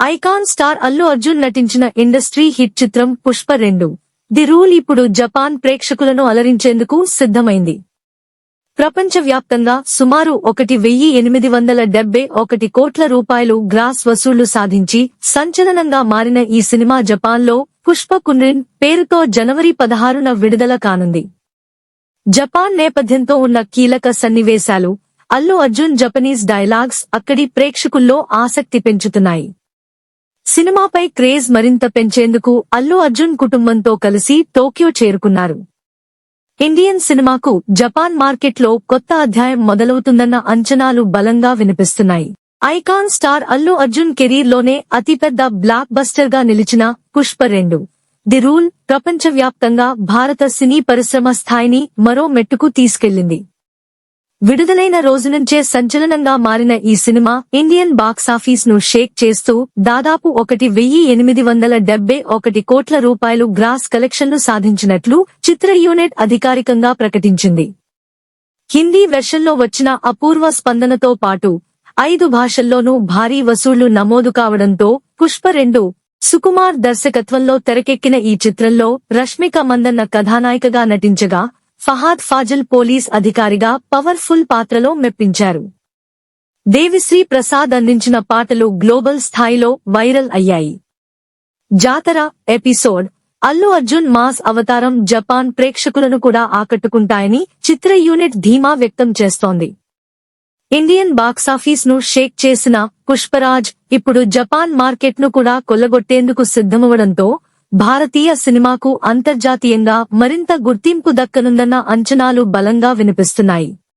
Icon star Allu Arjun నటించిన industry hit చిత్రం పుష్ప రెండు. ది రూల్ ఇప్పుడు జపాన్ ప్రేక్షకులను అలరించేందుకు సిద్ధమైంది. ప్రపంచవ్యాప్తంగా సుమారు ఒకటి వెయ్యి ఎనిమిది వందల డెబ్బై ఒకటి కోట్ల రూపాయలు గ్రాస్ వసూళ్ళు సాధించి సంచలనంగా మారిన ఈ సినిమా జపాన్లో పుష్ప కున్రిన్ పేరుతో జనవరి పదహారున విడుదల కానుంది. జపాన్ నేపథ్యంతో ఉన్న కీలక సన్నివేశాలు అల్లు అర్జున్ జపనీస్ డైలాగ్స్ అక్కడి ప్రేక్షకుల్లో ఆసక్తి పెంచుతున్నాయి. సినిమాపై క్రేజ్ మరింత పెంచేందుకు అల్లు అర్జున్ కుటుంబంతో కలిసి టోక్యో చేరుకున్నారు. ఇండియన్ సినిమాకు జపాన్ మార్కెట్లో కొత్త అధ్యాయం మొదలవుతుందన్న అంచనాలు బలంగా వినిపిస్తున్నాయి. ఐకాన్ స్టార్ అల్లు అర్జున్ కెరీర్లోనే అతిపెద్ద బ్లాక్ బస్టర్గా నిలిచిన పుష్ప రెండు. ది రూల్ ప్రపంచవ్యాప్తంగా భారత సినీ పరిశ్రమ స్థాయిని మరో మెట్టుకు తీసుకెళ్ళింది విడుదలైన రోజు నుంచే సంచలనంగా మారిన ఈ సినిమా ఇండియన్ బాక్సాఫీస్ను షేక్ చేస్తూ దాదాపు ఒకటి వెయ్యి ఎనిమిది వందల డెబ్బై ఒకటి కోట్ల రూపాయలు గ్రాస్ కలెక్షన్లు సాధించినట్లు చిత్ర యూనిట్ అధికారికంగా ప్రకటించింది. హిందీ వెర్షన్లో వచ్చిన అపూర్వ స్పందనతో పాటు ఐదు భాషల్లోనూ భారీ వసూళ్ళు నమోదు కావడంతో పుష్ప రెండు సుకుమార్ దర్శకత్వంలో తెరకెక్కిన ఈ చిత్రంలో రష్మిక మందన్న కథానాయికగా నటించగా ఫహాద్ ఫాజిల్ పోలీస్ అధికారిగా పవర్ఫుల్ పాత్రలో మెప్పించారు. దేవిశ్రీ ప్రసాద్ అందించిన పాటలు గ్లోబల్ స్థాయిలో వైరల్ అయ్యాయి. జాతర ఎపిసోడ్ అల్లు అర్జున్ మాస్ అవతారం జపాన్ ప్రేక్షకులను కూడా ఆకట్టుకుంటాయని చిత్ర యూనిట్ ధీమా వ్యక్తం చేస్తోంది. ఇండియన్ బాక్సాఫీస్ను షేక్ చేసిన పుష్పరాజ్ ఇప్పుడు జపాన్ మార్కెట్ను కూడా కొల్లగొట్టేందుకు సిద్ధమవడంతో భారతీయ సినిమాకు అంతర్జాతీయంగా మరింత గుర్తింపు దక్కనుందన్న అంచనాలు బలంగా వినిపిస్తున్నాయి.